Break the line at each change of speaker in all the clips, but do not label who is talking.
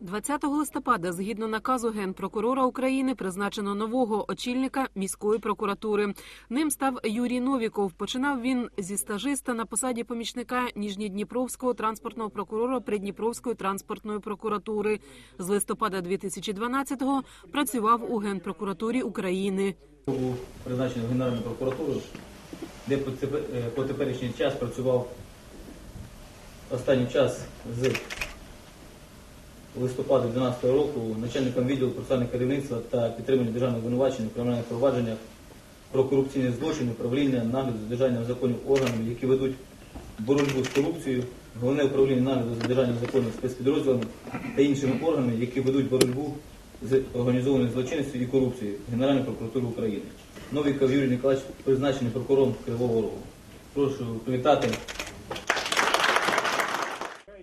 20 листопада, згідно наказу генпрокурора України, призначено нового очільника міської прокуратури. Ним став Юрій Новіков. Починав він зі стажиста на посаді помічника Ніжньодніпровського транспортного прокурора Придніпровської транспортної прокуратури. З листопада 2012-го працював у генпрокуратурі України.
був призначений в Генеральну прокуратуру, де е, по теперішній час працював останній час з листопада 2012 року начальником відділу процесуального керівництва та підтримання державних звинувачень у кримінальних провадженнях про корупційні злочини, управління, нагляду за державним законів органами, які ведуть боротьбу з корупцією, головне управління нагляду за державним законом спецпідрозділами та іншими органами, які ведуть боротьбу з організованою злочинністю і корупцією Генеральної прокуратури України. Новіков Юрій Ніколаївич призначений прокурором Кривого Рогу. Прошу привітати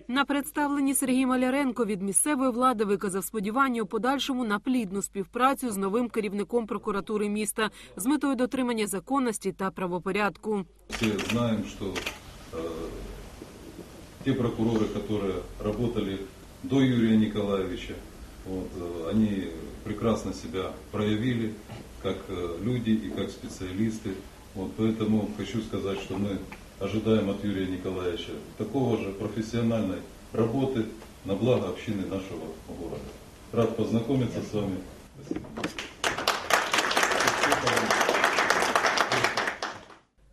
На представленні Сергій Маляренко від місцевої влади виказав сподівання у подальшому на плідну співпрацю з новим керівником прокуратури міста з метою дотримання законності та правопорядку.
Все знаем, что э, те прокуроры, которые работали до Юрия Николаевича, вот, э, они прекрасно себя проявили как э, люди и как специалисты. Вот, поэтому хочу сказать, что мы ожидаем от Юрия Николаевича такого же профессиональной работы на благо общины нашего города. Рад познакомиться с вами.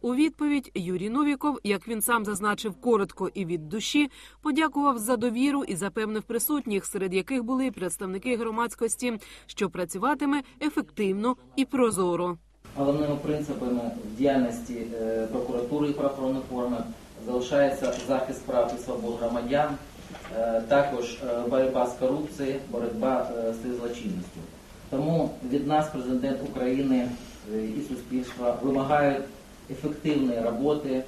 У відповідь Юрій Новіков, як він сам зазначив коротко і від душі, подякував за довіру і запевнив присутніх, серед яких були представники громадськості, що працюватиме ефективно і прозоро.
Головними принципами в діяльності е, прокуратури і правоохоронних органів залишається захист прав і свобод громадян, е, також е, боротьба з корупцією, боротьба з злочинністю. Тому від нас президент України і суспільства вимагають ефективної роботи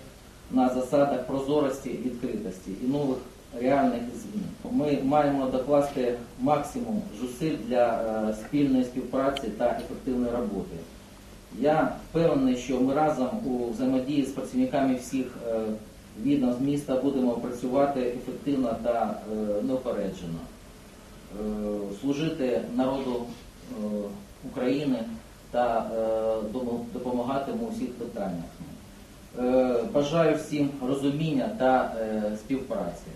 на засадах прозорості, відкритості і нових реальних змін. Ми маємо докласти максимум зусиль для спільної співпраці та ефективної роботи. Я впевнений, що ми разом у взаємодії з працівниками всіх е, відомств міста будемо працювати ефективно та е, неупереджено, Е, служити народу України та допомагатиму у всіх питаннях. Бажаю всім розуміння та співпраці.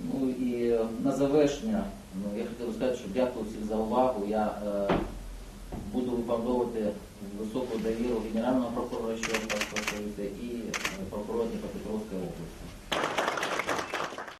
Ну і на завершення ну, я хотів сказати, що дякую всім за увагу. Я буду виправдовувати високу довіру генерального прокурора, що